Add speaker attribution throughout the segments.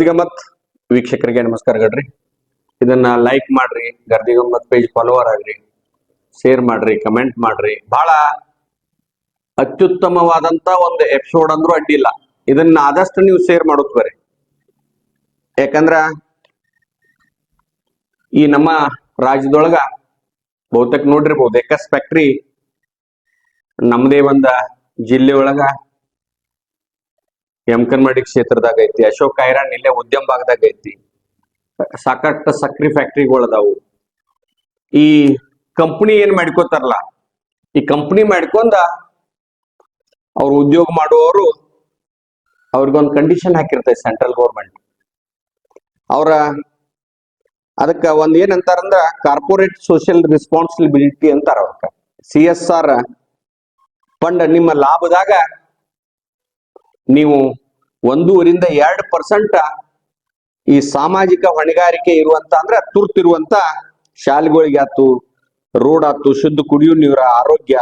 Speaker 1: ಗರ್ದಿಗಮ್ಮತ್ ವೀಕ್ಷಕರಿಗೆ ನಮಸ್ಕಾರಗಳ್ರಿ ಇದನ್ನ ಲೈಕ್ ಮಾಡ್ರಿ ಗರ್ದಿಗಮ್ಮತ್ ಪೇಜ್ ಫಾಲೋವರ್ ಆಗ್ರಿ ಶೇರ್ ಮಾಡ್ರಿ ಕಮೆಂಟ್ ಮಾಡ್ರಿ. ಬಹಳ ಅತ್ಯುತ್ತಮವಾದಂತ ಒಂದು ಎಪಿಸೋಡ್ ಅಂದ್ರೂ ಅಡ್ಡಿಲ್ಲ ಇದನ್ನ ಆದಷ್ಟು ನೀವು ಶೇರ್ ಮಾಡೋದು ಬರ್ರಿ. ಯಾಕಂದ್ರ ಈ ನಮ್ಮ ರಾಜ್ಯದೊಳಗ ಬಹುತೇಕ ನೋಡಿರ್ಬೋದು ಎಕಸ್ ಫ್ಯಾಕ್ಟ್ರಿ ನಮ್ಮದೇ ಒಂದ ಜಿಲ್ಲೆ ಒಳಗ ಯಮಕನ್ಮಡಿ ಕ್ಷೇತ್ರದಾಗ ಐತಿ, ಅಶೋಕ್ ಐರಾನ್ ಇಲ್ಲೇ ಉದ್ಯಮ ಭಾಗದಾಗ ಐತಿ. ಸಾಕಷ್ಟು ಸಕ್ರಿ ಫ್ಯಾಕ್ಟ್ರಿಗಳು ಅದಾವು ಈ ಕಂಪನಿ ಏನ್ ಮಾಡ್ಕೋತಾರಲ್ಲ, ಈ ಕಂಪನಿ ಮಾಡ್ಕೊಂಡ ಅವ್ರು ಉದ್ಯೋಗ ಮಾಡುವವರು ಅವ್ರಿಗೊಂದು ಕಂಡೀಷನ್ ಹಾಕಿರ್ತೈತಿ ಸೆಂಟ್ರಲ್ ಗೌರ್ಮೆಂಟ್ ಅವರ ಅದಕ್ಕ ಒಂದ್ ಏನಂತಾರಂದ್ರ ಕಾರ್ಪೊರೇಟ್ ಸೋಷಿಯಲ್ ರೆಸ್ಪಾನ್ಸಿಬಿಲಿಟಿ ಅಂತಾರ ಅವ್ರ ಸಿ ಎಸ್ ಆರ್ ಫಂಡ್ ನಿಮ್ಮ ಲಾಭದಾಗ ನೀವು ಒಂದೂವರಿಂದ ಎರಡು ಪರ್ಸೆಂಟ್ ಈ ಸಾಮಾಜಿಕ ಹೊಣೆಗಾರಿಕೆ ಇರುವಂತ ಅಂದ್ರೆ ತುರ್ತಿರುವಂತ ಶಾಲೆಗಳಿಗೆ ಆತು ರೋಡ್ ಆತು ಶುದ್ಧ ಕುಡಿಯೋ ನೀರ, ಆರೋಗ್ಯ,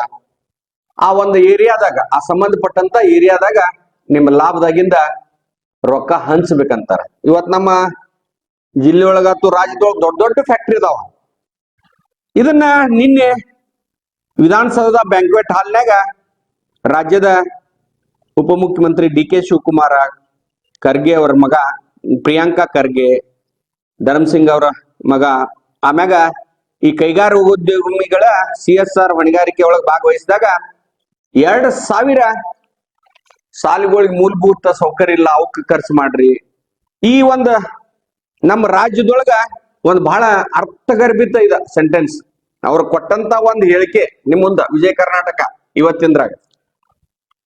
Speaker 1: ಆ ಒಂದು ಏರಿಯಾದಾಗ, ಆ ಸಂಬಂಧಪಟ್ಟಂತ ಏರಿಯಾದಾಗ ನಿಮ್ಮ ಲಾಭದಾಗಿಂದ ರೊಕ್ಕ ಹಂಚ್ಬೇಕಂತಾರ. ಇವತ್ ನಮ್ಮ ಜಿಲ್ಲೆಯೊಳಗಾತು ರಾಜ್ಯದೊಳಗ ದೊಡ್ಡ ದೊಡ್ಡ ಫ್ಯಾಕ್ಟ್ರಿ ಇದಾವ ಇದನ್ನ ನಿನ್ನೆ ವಿಧಾನಸೌಧ ಬ್ಯಾಂಕ್ವೆಟ್ ಹಾಲ್ನಾಗ ರಾಜ್ಯದ ಉಪಮುಖ್ಯಮಂತ್ರಿ ಡಿ ಕೆ ಶಿವಕುಮಾರ ಖರ್ಗೆ ಅವರ ಮಗ, ಪ್ರಿಯಾಂಕಾ ಖರ್ಗೆ ಧರ್ಮಸಿಂಗ್ ಅವರ ಮಗ. ಆಮ್ಯಾಗ ಈ ಕೈಗಾರಿಕೋದ್ಯಮಿಗಳ ಸಿ ಎಸ್ ಆರ್ ಹೊಣೆಗಾರಿಕೆ ಒಳಗೆ ಭಾಗವಹಿಸಿದಾಗ ಎರಡ್ ಸಾವಿರ ಸಾಲುಗಳಿಗೆ ಮೂಲಭೂತ ಸೌಕರ್ಯ ಇಲ್ಲ, ಅವಕ್ಕೆ ಖರ್ಚು ಮಾಡ್ರಿ. ಈ ಒಂದು ನಮ್ಮ ರಾಜ್ಯದೊಳಗ ಒಂದು ಬಹಳ ಅರ್ಥಗರ್ಭಿತ ಇದ ಸೆಂಟೆನ್ಸ್ ಅವ್ರು ಕೊಟ್ಟಂತ ಒಂದು ಹೇಳಿಕೆ ನಿಮ್ಮ ಮುಂದ, ವಿಜಯ ಕರ್ನಾಟಕ, ಇವತ್ತಿಂದ್ರಾಗ.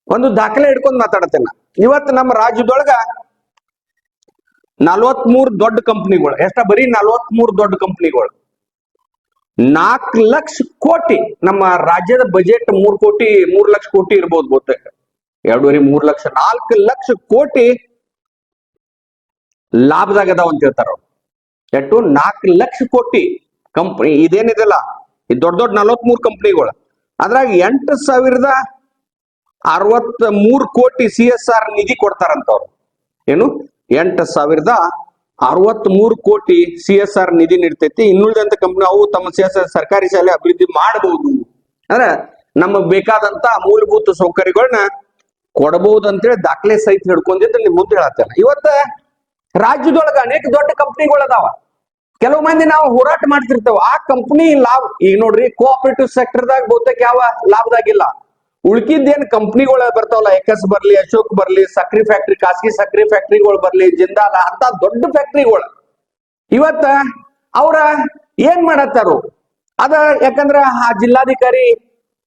Speaker 1: ಒಂದು ದಾಖಲೆ ಹಿಡ್ಕೊಂಡು ಮಾತಾಡತ್ತೇನೆ ಇವತ್ತು ನಮ್ಮ ರಾಜ್ಯದೊಳಗ ನಲ್ವತ್ಮೂರ್ ದೊಡ್ಡ ಕಂಪ್ನಿಗಳು, ಎಷ್ಟ ಬರೀ ನಲ್ವತ್ಮೂರ್ ದೊಡ್ಡ ಕಂಪ್ನಿಗಳು. ನಾಲ್ಕು ಲಕ್ಷ ಕೋಟಿ, ನಮ್ಮ ರಾಜ್ಯದ ಬಜೆಟ್ ಮೂರ್ ಕೋಟಿ, ಮೂರ್ ಲಕ್ಷ ಕೋಟಿ ಇರ್ಬೋದು ಬಹುತೇಕ. ಎರಡೂವರೆ ಮೂರ್ ಲಕ್ಷ, ನಾಲ್ಕು ಲಕ್ಷ ಕೋಟಿ ಲಾಭದಾಗ ಅಂತ ಹೇಳ್ತಾರ ಎಷ್ಟು ನಾಲ್ಕು ಲಕ್ಷ ಕೋಟಿ ಕಂಪ್ನಿ, ಇದೇನಿದೆಲ್ಲ? ಈ ದೊಡ್ಡ ದೊಡ್ಡ ನಲವತ್ಮೂರು ಕಂಪ್ನಿಗಳು. ಅದ್ರಾಗ ಎಂಟು ಸಾವಿರದ ಅರವತ್ತ ಮೂರ್ ಕೋಟಿ ಸಿ ಎಸ್ ಆರ್ ನಿಧಿ ಕೊಡ್ತಾರಂತವ್ರು. ಏನು? ಎಂಟು ಸಾವಿರದ ಅರವತ್ ಮೂರು ಕೋಟಿ ಸಿ ಎಸ್ ಆರ್ ನಿಧಿ ನೀಡ್ತೈತಿ. ಇನ್ನುಳಿದಂತ ಕಂಪ್ನಿ ಅವು ತಮ್ಮ ಸಿ ಎಸ್ ಆರ್ ಸರ್ಕಾರಿ ಶಾಲೆ ಅಭಿವೃದ್ಧಿ ಮಾಡಬಹುದು ಅಂದ್ರೆ ನಮಗ್ ಬೇಕಾದಂತ ಮೂಲಭೂತ ಸೌಕರ್ಯಗಳನ್ನ ಕೊಡಬಹುದು ಅಂತೇಳಿ ದಾಖಲೆ ಸಹಿತ ಹಿಡ್ಕೊಂಡಿದ್ದು ನಿಮ್ ಮುಂದೆ ಹೇಳತ್ತೇನೆ. ಇವತ್ತ ರಾಜ್ಯದೊಳಗ ಅನೇಕ ದೊಡ್ಡ ಕಂಪ್ನಿಗಳು ಅದಾವ. ಕೆಲವು ಮಂದಿ ನಾವು ಹೋರಾಟ ಮಾಡ್ತಿರ್ತೇವೆ. ಆ ಕಂಪ್ನಿ ಲಾಭ, ಈಗ ನೋಡ್ರಿ ಕೋಆಪರೇಟಿವ್ ಸೆಕ್ಟರ್ದಾಗ ಬಹುತೇಕ ಯಾವ ಲಾಭದಾಗಿಲ್ಲ. ಉಳ್ಕಿದ್ದೇನ್ ಕಂಪ್ನಿಗಳ ಬರ್ತಾವಲ್ಲ, ಎಕಸ್ ಬರ್ಲಿ, ಅಶೋಕ್ ಬರ್ಲಿ, ಸಕ್ರಿ ಫ್ಯಾಕ್ಟ್ರಿ ಖಾಸಗಿ ಸಕ್ರಿ ಫ್ಯಾಕ್ಟ್ರಿಗಳು ಬರ್ಲಿ, ಜಿಂದಾಲ ಅಂತ ದೊಡ್ಡ ಫ್ಯಾಕ್ಟ್ರಿಗಳು ಇವತ್ತ ಅವ್ರ ಏನ್ ಮಾಡತ್ತಾರು? ಅದ ಯಾಕಂದ್ರ ಆ ಜಿಲ್ಲಾಧಿಕಾರಿ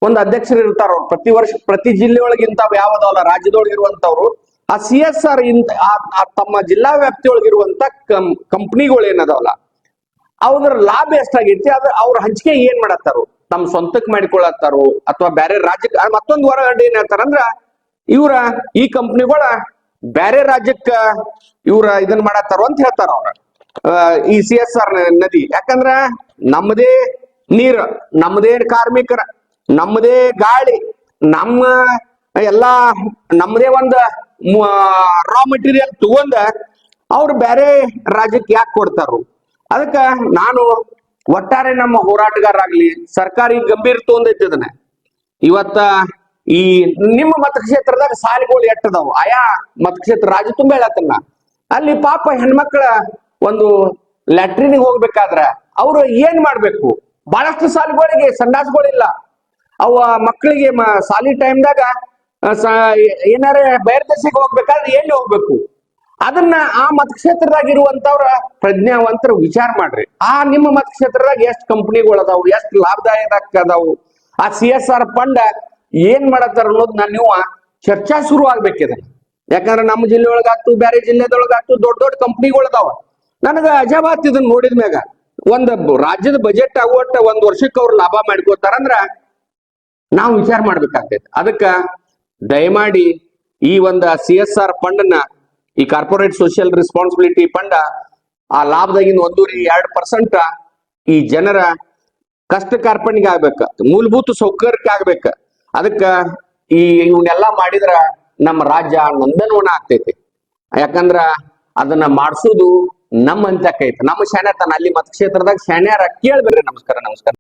Speaker 1: ಒಂದು ಅಧ್ಯಕ್ಷರು ಇರ್ತಾರ ಪ್ರತಿ ವರ್ಷ, ಪ್ರತಿ ಜಿಲ್ಲೆ ಒಳಗಿಂತಾವ್ ಯಾವ್ದಾವಲ್ಲ ರಾಜ್ಯದೊಳಗೆ ಇರುವಂತವ್ರು ಆ ಸಿ ಎಸ್ ಆರ್ ಇಂತ ತಮ್ಮ ಜಿಲ್ಲಾ ವ್ಯಾಪ್ತಿಯೊಳಗಿರುವಂತ ಕಂ ಕಂಪ್ನಿಗಳು ಏನದವಲ್ಲ ಅವ್ರ ಲಾಭ ಎಷ್ಟಾಗೈತಿ ಅದ್ರ ಅವ್ರ ಹಂಚಿಕೆ ಏನ್ ಮಾಡತ್ತಾರು? ತಮ್ಮ ಸ್ವಂತಕ್ ಮಾಡಿಕೊಳ್ಳತ್ತಾರು ಅಥವಾ ಬೇರೆ ರಾಜ್ಯಕ್ಕೆ ಮತ್ತೊಂದು ಹೊರಗಡೆ ಏನ್ ಹೇಳ್ತಾರಂದ್ರ ಇವ್ರ ಈ ಕಂಪ್ನಿಗಳ ಬೇರೆ ರಾಜ್ಯಕ್ಕ ಇವ್ರ ಇದನ್ನ ಮಾಡತ್ತಾರೋ ಅಂತ ಹೇಳ್ತಾರ ಅವ್ರ. ಈ ಸಿ ಎಸ್ ಆರ್ ನದಿ. ಯಾಕಂದ್ರ ನಮ್ಮದೇ ನೀರ್ ನಮ್ಮದೇ ಕಾರ್ಮಿಕರ ನಮ್ಮದೇ ಗಾಳಿ, ನಮ್ಮ ಎಲ್ಲಾ ನಮ್ಮದೇ ಒಂದ್ ರಾ ಮೆಟೀರಿಯಲ್ ತಗೊಂಡ ಅವ್ರು ಬೇರೆ ರಾಜ್ಯಕ್ಕೆ ಯಾಕೆ ಕೊಡ್ತಾರು. ಅದಕ್ಕ ನಾನು ಒಟ್ಟಾರೆ ನಮ್ಮ ಹೋರಾಟಗಾರರಾಗ್ಲಿ, ಸರ್ಕಾರಿ ಗಂಭೀರ ತೊಂದೈತಿ ಅದನ್ನ. ಇವತ್ತ ಈ ನಿಮ್ಮ ಮತಕ್ಷೇತ್ರದಾಗ ಸಾಲಿಗಳು ಎಟ್ಟದವು. ಆಯಾ ಮತಕ್ಷೇತ್ರ ರಾಜ ತುಂಬ ಹೇಳತ್ತನ್ನ. ಅಲ್ಲಿ ಪಾಪ ಹೆಣ್ಮಕ್ಳ ಒಂದು ಲ್ಯಾಟ್ರಿನಿಗೆ ಹೋಗ್ಬೇಕಾದ್ರ ಅವ್ರು ಏನ್ ಮಾಡ್ಬೇಕು? ಬಹಳಷ್ಟು ಸಾಲುಗಳಿಗೆ ಸಂಡಾಸ್ಗಳಿಲ್ಲ. ಅವ ಮಕ್ಕಳಿಗೆ ಸಾಲಿ ಟೈಮ್ದಾಗ ಏನಾರ ಬೇರೆ ದೇಶಕ್ಕೆ ಹೋಗ್ಬೇಕಾದ್ರೆ ಎಲ್ಲಿ ಹೋಗ್ಬೇಕು? ಅದನ್ನ ಆ ಮತಕ್ಷೇತ್ರದಾಗ ಇರುವಂತವ್ರ ಪ್ರಜ್ಞಾವಂತರ ವಿಚಾರ ಮಾಡ್ರಿ. ಆ ನಿಮ್ಮ ಮತಕ್ಷೇತ್ರದಾಗ ಎಷ್ಟ್ ಕಂಪ್ನಿಗಳು ಅದಾವು ಎಷ್ಟ್ ಲಾಭದಾಯಕ ಅದಾವು ಆ ಸಿ ಎಸ್ ಆರ್ ಫಂಡ್ ಏನ್ ಮಾಡತ್ತಾರ ಅನ್ನೋದನ್ನ ನೀವು ಚರ್ಚಾ ಶುರು ಆಗ್ಬೇಕಿದೆ. ಯಾಕಂದ್ರೆ ನಮ್ಮ ಜಿಲ್ಲೆ ಒಳಗಾತು ಬೇರೆ ಜಿಲ್ಲೆದೊಳಗಾಗ್ತು ದೊಡ್ಡ ದೊಡ್ಡ ಕಂಪ್ನಿಗಳು ಅದಾವ ನನಗ ಅಜಾಬಾತ್ ಇದನ್ನ ನೋಡಿದ ಮ್ಯಾಗ. ಒಂದ್ ರಾಜ್ಯದ ಬಜೆಟ್ ಆಗುವಟ್ಟ ಒಂದ್ ವರ್ಷಕ್ಕೆ ಅವ್ರು ಲಾಭ ಮಾಡ್ಕೋತಾರಂದ್ರ ನಾವು ವಿಚಾರ ಮಾಡ್ಬೇಕಾಗ್ತೈತಿ. ಅದಕ್ಕ ದಯಮಾಡಿ ಈ ಒಂದು ಸಿ ಎಸ್ ಆರ್ ಫಂಡ್ನ ಈ ಕಾರ್ಪೊರೇಟ್ ಸೋಷಿಯಲ್ ರೆಸ್ಪಾನ್ಸಿಬಿಲಿಟಿ ಫಂಡ್ ಆ ಲಾಭದಾಗಿಂದ ಒಂದೂರಿ ಎರಡ್ ಪರ್ಸೆಂಟ್ ಈ ಜನರ ಕಷ್ಟ ಕಾರ್ಪಣ್ಯಗೆ ಆಗ್ಬೇಕ, ಮೂಲಭೂತ ಸೌಕರ್ಯಕ್ಕೆ ಆಗ್ಬೇಕ. ಅದಕ್ಕ ಈ ಇವನ್ನೆಲ್ಲಾ ಮಾಡಿದ್ರ ನಮ್ಮ ರಾಜ್ಯ ನಂದನವನ ಆಗ್ತೈತಿ. ಯಾಕಂದ್ರ ಅದನ್ನ ಮಾಡಿಸೋದು ನಮ್ಮ ಅಂತ್ಯಕ್ಕೈತಿ ನಮ್ಮ ಶಾಣ್ಯತನ ಅಲ್ಲಿ ಮತಕ್ಷೇತ್ರದಾಗ ಶಾಣ್ಯಾರ ಕೇಳ್ಬೇಡ್ರಿ, ನಮಸ್ಕಾರ ನಮಸ್ಕಾರ.